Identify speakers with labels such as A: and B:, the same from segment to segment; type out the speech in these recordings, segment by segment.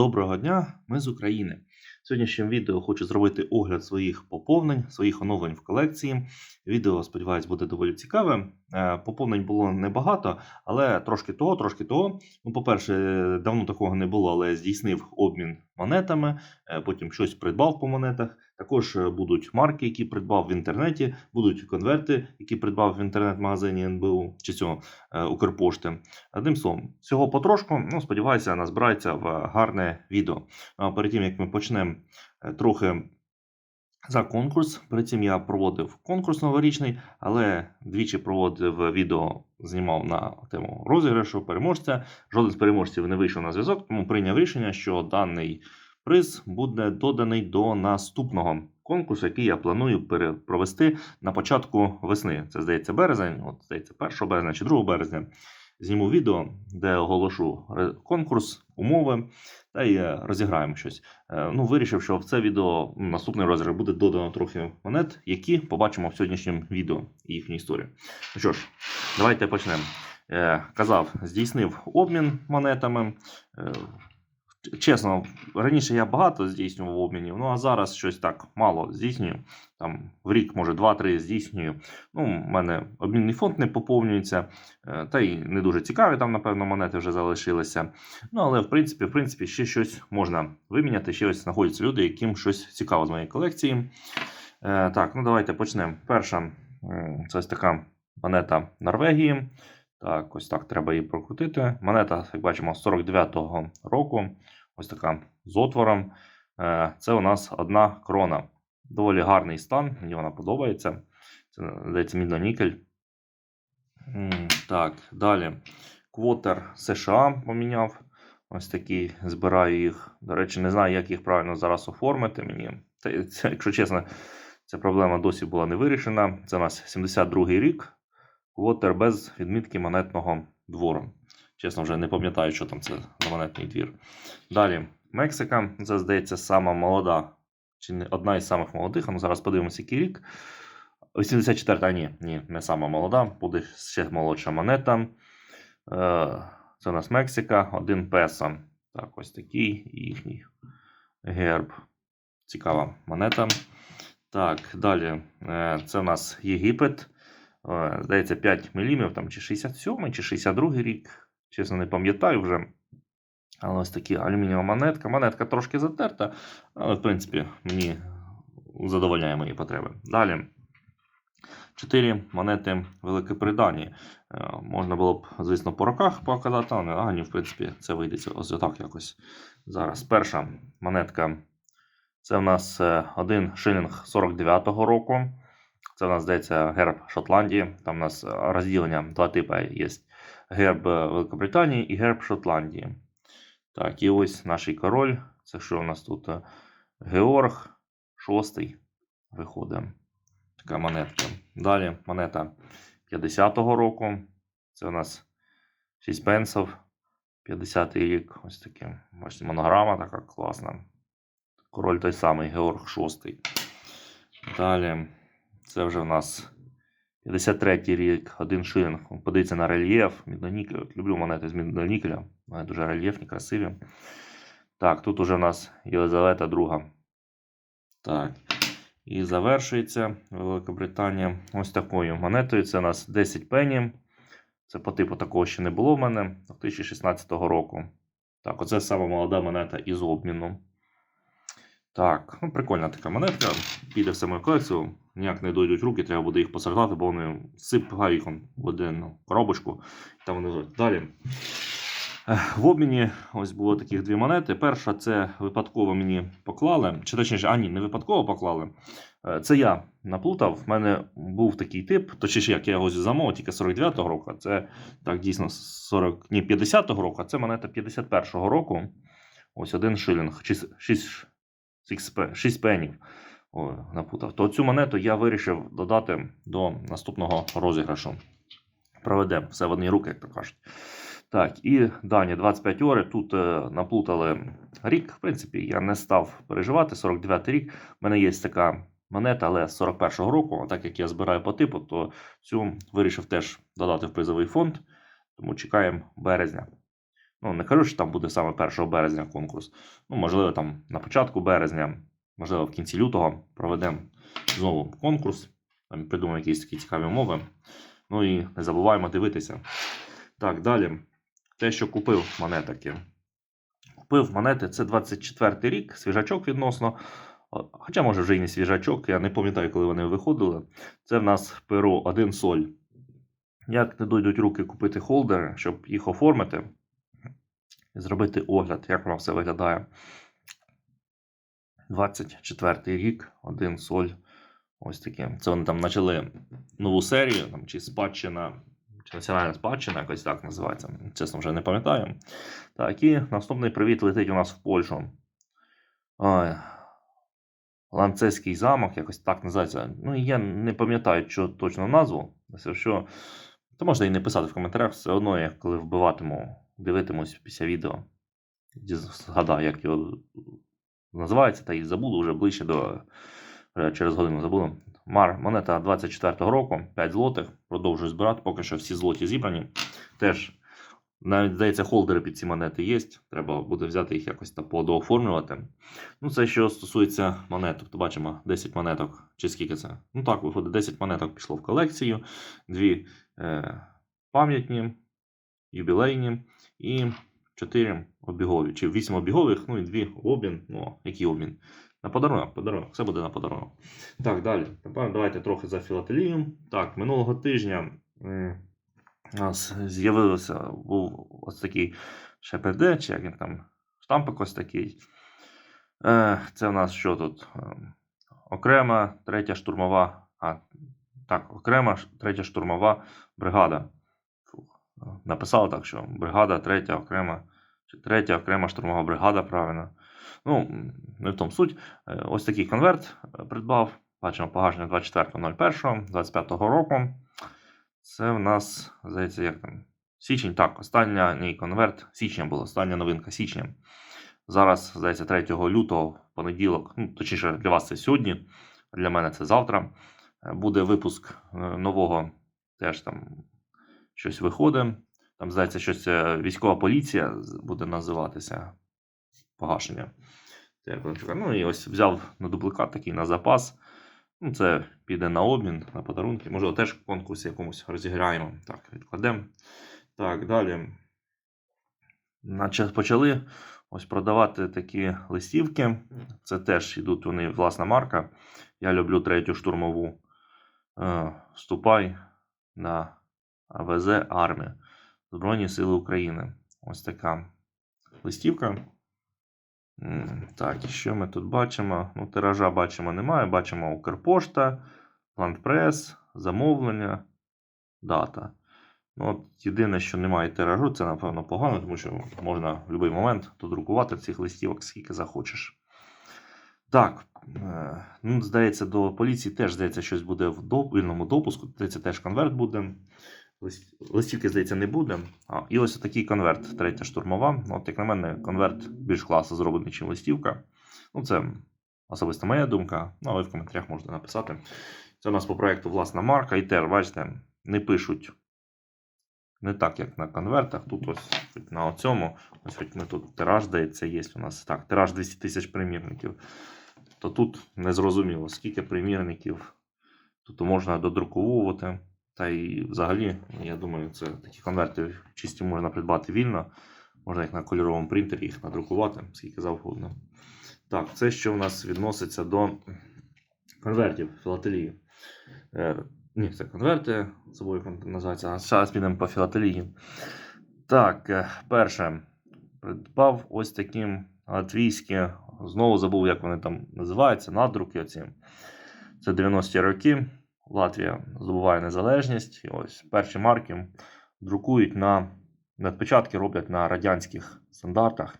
A: Доброго дня, ми з України. В сьогоднішньому відео хочу зробити огляд своїх поповнень, своїх оновлень в колекції. Відео, сподіваюсь, буде доволі цікаве. Е, Поповнень було небагато, але трошки того, трошки того. Ну, по-перше, давно такого не було, але здійснив обмін монетами, е, потім щось придбав по монетах. Також е, будуть марки, які придбав в інтернеті, будуть конверти, які придбав в інтернет-магазині НБУ чи цього Укрпошти. Одним словом, всього потрошку, ну, сподіваюся, назбирається в гарне відео. А перед тим як ми почнемо трохи за конкурс. Перед цим я проводив конкурс новорічний, але двічі проводив відео, знімав на тему розіграшу переможця. Жоден з переможців не вийшов на зв'язок, тому прийняв рішення, що даний приз буде доданий до наступного конкурсу, який я планую провести на початку весни. Це здається березень, от здається, 1 березня чи 2 березня. Зніму відео, де оголошу конкурс, умови та й е, розіграємо щось. Е, Ну, вирішив, що в це відео наступний розіграш буде додано трохи монет, які побачимо в сьогоднішньому відео і їхню історію. Ну що ж, давайте почнемо. Е, Казав, здійснив обмін монетами. Чесно, раніше я багато здійснював обмінів, ну а зараз щось так мало здійснюю. Там в рік, може, 2-3 здійснюю. Ну, у мене обмінний фонд не поповнюється, е, та й не дуже цікаві там, напевно, монети вже залишилися. Ну, але в принципі, в принципі, ще щось можна виміняти. Ще ось знаходяться люди, яким щось цікаво з моєї колекції. Е, так, ну давайте почнемо. Перша це ось така монета Норвегії. Так, ось так треба її прокрутити. Монета, як бачимо, з 49-го року. Ось така з отвором. Е, Це у нас одна крона. Доволі гарний стан, мені вона подобається. Це, здається, мідно-нікель. Так, далі. Квотер США поміняв. Ось такі збираю їх. До речі, не знаю, як їх правильно зараз оформити. Мені, це, якщо чесно, ця проблема досі була не вирішена. Це у нас 72-й рік. Квотер без відмітки монетного двору. Чесно, вже не пам'ятаю, що там це за монетний двір. Далі, Мексика. Це, здається, сама молода, чи не одна із самих молодих. А Ну, зараз подивимося, який рік. 84, а ні, ні, не сама молода, буде ще молодша монета. Е, Це у нас Мексика, один песо. Так, ось такий їхній герб. Цікава монета. Так, далі. Е, Це у нас Єгипет. Е, Здається, 5 мм, там чи 67 чи 62 рік. Чесно, не пам'ятаю вже. Але ось такі алюмінієва монетка. Монетка трошки затерта, але, в принципі, мені задовольняє мої потреби. Далі. Чотири монети Великобританії. Е, Можна було б, звісно, по роках показати, але а, в принципі, це вийдеться ось отак якось. Зараз. Перша монетка. Це в нас е, один шилінг 49-го року. Це в нас здається герб Шотландії. Там у нас е, розділення два типи є: герб е, Великобританії і герб Шотландії. Так, і ось наш король. Це що у нас тут? Е, Георг VI виходить. Така монетка. Далі монета 50-го року. Це у нас 6 пенсів. 50-й рік. Ось таке. Бачите, монограма така класна. Король той самий Георг VI. Далі. Це вже в нас 53-й рік, один шилінг. Подивіться на рельєф, міднонікель. От Люблю монети з міднонікеля. Вони дуже рельєфні, красиві. Так, тут уже в нас Єлизавета II. Так. І завершується Великобританія ось такою монетою. Це у нас 10 пені. Це по типу такого ще не було в мене 2016 року. Так, оце сама молода монета із обміну. Так, ну прикольна така монетка. Піде в саму колекцію. Ніяк не дойдуть руки, треба буде їх посортувати, бо вони сипають в одну коробочку. І там вони. Далі. В обміні ось було таких дві монети. Перша це випадково мені поклали. Чи точніше, а ні, не випадково поклали. Е, Це я наплутав. В мене був такий тип, точніше, як я його замовив, тільки 49-го року. Це так дійсно 40, ні, 50-го року, це монета 51-го року. Ось один шилінг, 6, 6 пенів. Напутав. То цю монету я вирішив додати до наступного розіграшу. Проведемо все в одні руки, як то кажуть. Так, і дані 25 ори. Тут е, наплутали рік. В принципі, я не став переживати. 49 рік. У мене є така монета, але з 41-го року. А так як я збираю по типу, то цю вирішив теж додати в призовий фонд. Тому чекаємо березня. Ну, не кажу, що там буде саме 1 березня конкурс. Ну, можливо, там на початку березня, можливо, в кінці лютого проведемо знову конкурс. Там придумаємо якісь такі цікаві умови. Ну і не забуваємо дивитися. Так, далі. Те, що купив монетки. Купив монети, це 24 рік, свіжачок відносно. Хоча, може, вже і не свіжачок, я не пам'ятаю, коли вони виходили. Це в нас перо 1 соль. Як не дойдуть руки купити холдери, щоб їх оформити зробити огляд, як воно все виглядає. 24 рік, 1 соль. Ось таке. Це вони там почали нову серію, там, чи спадщина, чи національна спадщина, якось так називається. Чесно, вже не пам'ятаю. Так, і наступний привіт летить у нас в Польщу. Ой. Ланцеський замок, якось так називається. Ну, я не пам'ятаю, що точно назву. Все, що... То можна і не писати в коментарях, все одно, я коли вбиватиму, дивитимусь після відео. Згадаю, як його називається, та і забуду вже ближче до через годину забуду. Мар, монета 24-го року, 5 злотих. Продовжую збирати, поки що всі злоті зібрані. Теж, навіть здається, холдери під ці монети є. Треба буде взяти їх якось та подооформлювати. Ну, це що стосується монеток, то бачимо 10 монеток. Чи скільки це? Ну так, виходить, 10 монеток пішло в колекцію, дві е, пам'ятні, юбілейні і 4 обігові. Чи 8 обігових, ну і 2 обмін. Ну, який обмін? На подарунок, подарунок, все буде на подарунок. Так, далі. Тепер давайте трохи за філателію. Так, минулого тижня у нас з'явився був ось такий ШПД, чи як він там, штампик ось такий. Е, Це в нас що тут? Е, Окрема третя штурмова. А, так, окрема третя штурмова бригада. Написали так, що бригада, третя окрема, чи третя окрема штурмова бригада, правильно. Ну, не в тому суть. Е, Ось такий конверт е, придбав. Бачимо погашення 24.01.25 року. Це в нас, здається, як там. Січень, так, останній конверт. Січня була, остання новинка січня. Зараз, здається, 3 лютого, понеділок, ну, точніше, для вас це сьогодні, для мене це завтра. е, Буде випуск нового, теж там щось виходить. Там, здається, щось е, військова поліція буде називатися погашення. Ну і ось взяв на дубликат такий на запас. Ну, це піде на обмін, на подарунки. Можливо, теж в конкурсі якомусь розіграємо. Так, відкладемо. Так, далі. Наче почали ось продавати такі листівки. Це теж йдуть вони власна марка. Я люблю третю штурмову. Е, Вступай на АВЗ армія. Збройні Сили України. Ось така листівка. Так, і що ми тут бачимо? Ну, тиража бачимо немає. Бачимо Укрпошта, Ландпрес, замовлення, дата. Ну, от єдине, що немає тиражу, це напевно погано, тому що можна в будь-який момент додрукувати цих листівок, скільки захочеш. Так, е, ну, здається, до поліції теж здається, щось буде в вільному допуску. Здається, теж конверт буде. Лист- Листівки, здається, не буде. А, і ось такий конверт, третя штурмова. От, як на мене, конверт більш класно зроблений, ніж листівка. Ну, це особисто моя думка. Ну, але в коментарях можна написати. Це у нас по проєкту власна марка. І теж, бачите, не пишуть не так, як на конвертах. Тут ось на цьому, ось хоч ми тут тираж, здається, є у нас. Так, тираж 200 тисяч примірників. То тут не зрозуміло, скільки примірників тут можна додруковувати. Та і взагалі, я думаю, це такі конверти чисті можна придбати вільно. Можна як на кольоровому принтері їх надрукувати, скільки завгодно. Так, це що в нас відноситься до конвертів філателії. Е, ні, це конверти, собою називається. А зараз підемо по філателії. Так, е, перше. Придбав ось такі латвійські. Знову забув, як вони там називаються, надруки оці. Це 90-ті роки. Латвія здобуває незалежність. І ось перші марки друкують на надпечатки роблять на радянських стандартах.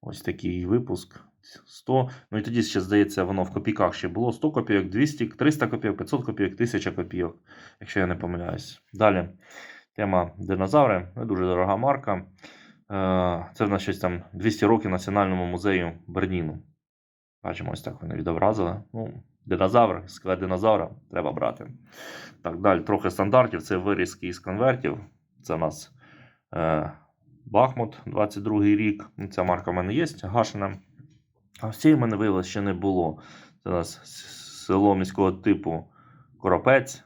A: Ось такий випуск. 100. Ну і тоді ще, здається, воно в копійках ще було 100 копійок, 200, 300 копійок, 500 копійок, 1000 копійок, якщо я не помиляюсь. Далі тема динозаври. Не дуже дорога марка. Е, Це в нас щось там 200 років Національному музею Берніну. Бачимо, ось так вони відобразили. Ну, динозавр, скелет динозавра треба брати. Так, далі трохи стандартів. Це вирізки із конвертів. Це у нас е, Бахмут 22 й рік. Ну, Ця марка в мене є, гашена. А в цій в мене виявилось ще не було. Це у нас село міського типу Коропець.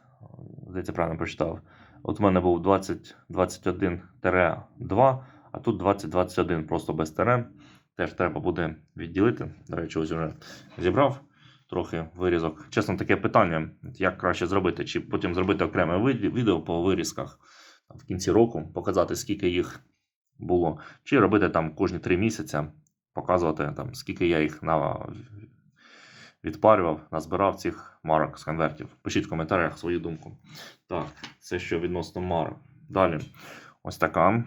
A: Здається, правильно прочитав. От в мене був 2021-2, а тут 2021 просто без тире. Теж треба буде відділити. До речі, ось вже зібрав трохи вирізок. Чесно, таке питання: як краще зробити, чи потім зробити окреме відео по вирізках в кінці року, показати, скільки їх було, чи робити там кожні три місяці, показувати там, скільки я їх на... відпарював, назбирав цих марок з конвертів. Пишіть в коментарях свою думку. Так, це що відносно марок. Далі, ось така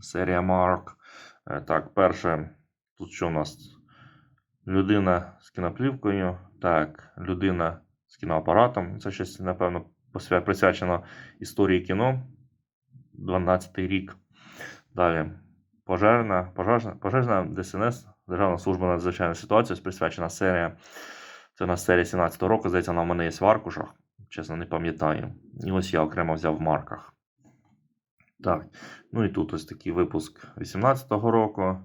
A: серія марок. Е, Так, перше, тут що у нас? Людина з кіноплівкою. Так, людина з кіноапаратом. Це щось, напевно, присвячено історії кіно. 12 й рік. Далі. Пожежна, пожежна, пожежна ДСНС, Державна служба надзвичайної ситуації, присвячена серія. Це на серія 17-го року, здається, вона в мене є в аркушах. Чесно, не пам'ятаю. І ось я окремо взяв в марках. Так. Ну і тут ось такий випуск 18-го року.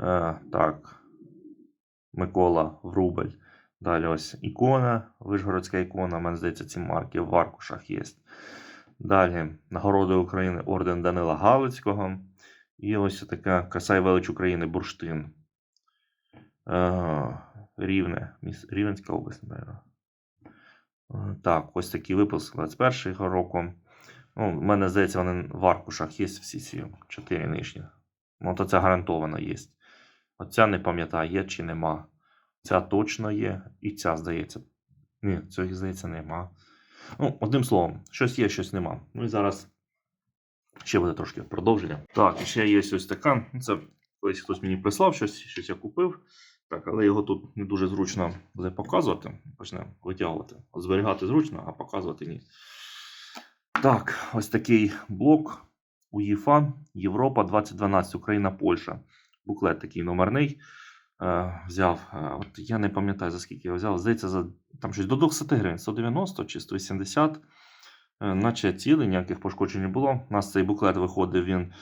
A: Е, так. Микола Врубель. Далі ось ікона, Вишгородська ікона. У мене здається, ці марки в аркушах є. Далі нагороди України орден Данила Галицького. І ось така краса і велич України Бурштин. Е, Рівне. Рівненська область, напевно. Е, Так, ось такий випуск 21-го року. Ну, в мене здається, вони в аркушах є всі ці чотири нижні. Ну, то це гарантовано є. Оця не пам'ятаю, є чи нема. Ця точно є, і ця, здається. Ні, цього, здається, нема. Ну, одним словом, щось є, щось нема. Ну і зараз ще буде трошки продовження. Так, ще є ось така. Це колись хтось мені прислав щось, щось я купив. Так, але його тут не дуже зручно буде показувати. Почнемо витягувати. Зберігати зручно, а показувати ні. Так, ось такий блок УЄФА Європа 2012, Україна, Польща. Буклет такий номерний. Е, взяв. Е, от я не пам'ятаю, за скільки я взяв. Здається, за там щось до 200 гривень, 190 чи 180. Е, наче цілий, ніяких пошкоджень не було. У нас цей буклет виходив він.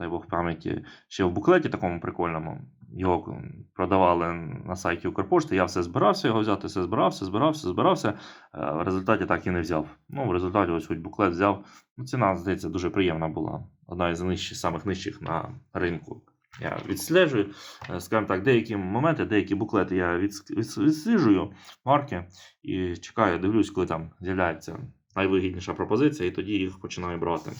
A: Дай Бог пам'яті, ще в буклеті такому прикольному. Його продавали на сайті Укрпошти. Я все збирався його взяти, все збирався, збирався, збирався. Е, В результаті так і не взяв. Ну, в результаті ось хоч буклет взяв. Ну, ціна, здається, дуже приємна була. Одна із нижчих, самих нижчих на ринку. Я відслежую, е, скажімо так, деякі моменти, деякі буклети я відс- відс- марки і чекаю, дивлюсь, коли там з'являється найвигідніша пропозиція, і тоді їх починаю брати.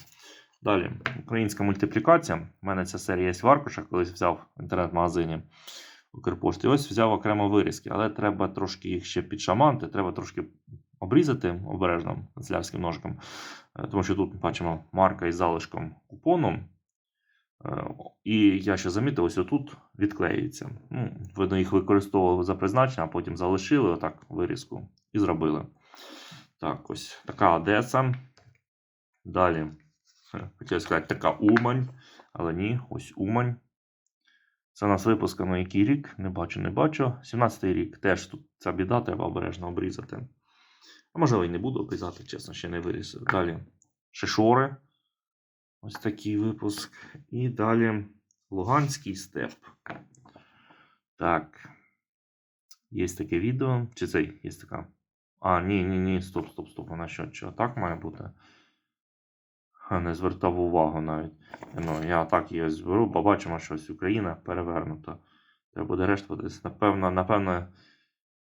A: Далі, українська мультиплікація. У мене ця серія є в аркушах, колись взяв в інтернет-магазині Укрпошти. Ось взяв окремо вирізки, але треба трошки їх ще підшаманти, треба трошки обрізати обережно канцелярським ножиком. Е, Тому що тут бачимо марка із залишком купону. Е, І я ще замітив, ось отут відклеюється. Ну, видно, їх використовували за призначенням, а потім залишили отак вирізку і зробили. Так, ось така Одеса. Далі, хотів сказати, така Умань, але ні, ось Умань. Це у нас випускано який рік? Не бачу, не бачу. 17-й рік. Теж тут ця біда, треба обережно обрізати. А можливо, і не буду обрізати, чесно, ще не вирізав. Далі Шишори. Ось такий випуск. І далі Луганський степ. Так. Є таке відео. Чи це є така? А, ні, ні, ні, стоп, стоп, стоп. Вона що, що так має бути? Не звертав увагу навіть. Ну, я так її зберу, побачимо, що ось Україна перевернута. Треба буде решту десь. Напевно, напевно,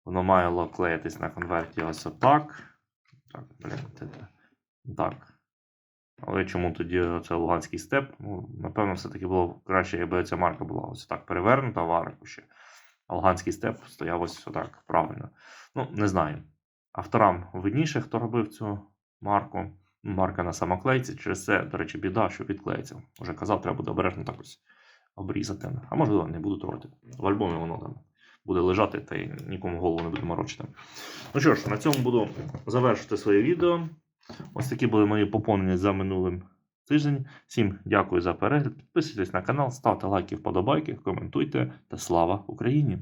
A: воно має клеїтись на конверті ось отак. Так, блін, так. Але чому тоді це Луганський степ? Ну, напевно, все-таки було краще, якби ця марка була ось так перевернута в аркуші. А Луганський степ стояв ось отак правильно. Ну, не знаю. Авторам видніше, хто робив цю марку. Марка на самоклейці. Через це, до речі, біда, що відклеїться. Уже казав, треба буде обережно так ось обрізати. А можливо, не буду трогати. В альбомі воно там буде лежати та й нікому голову не буде морочити. Ну що ж, на цьому буду завершити своє відео. Ось такі були мої поповнення за минулим тиждень. Всім дякую за перегляд. Підписуйтесь на канал, ставте лайки, вподобайки, коментуйте та слава Україні!